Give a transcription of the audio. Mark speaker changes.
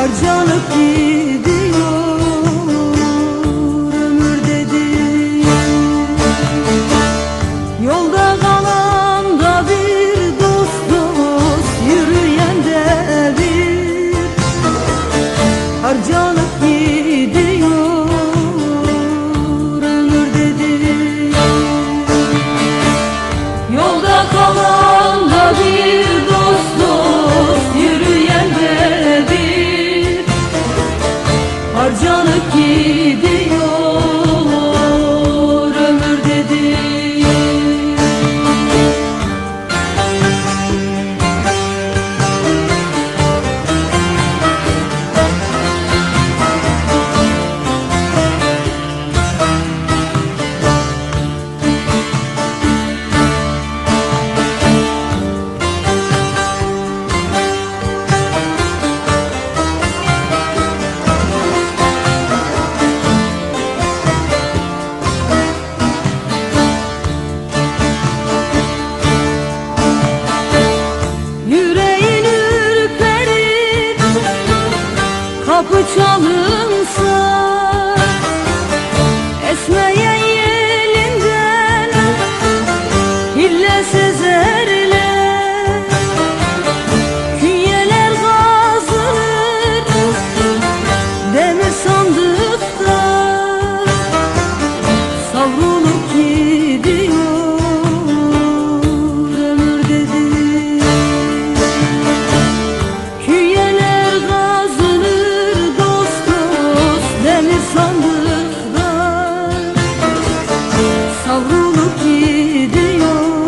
Speaker 1: harcanıp gidiyor. kapı çalınsa gidiyor.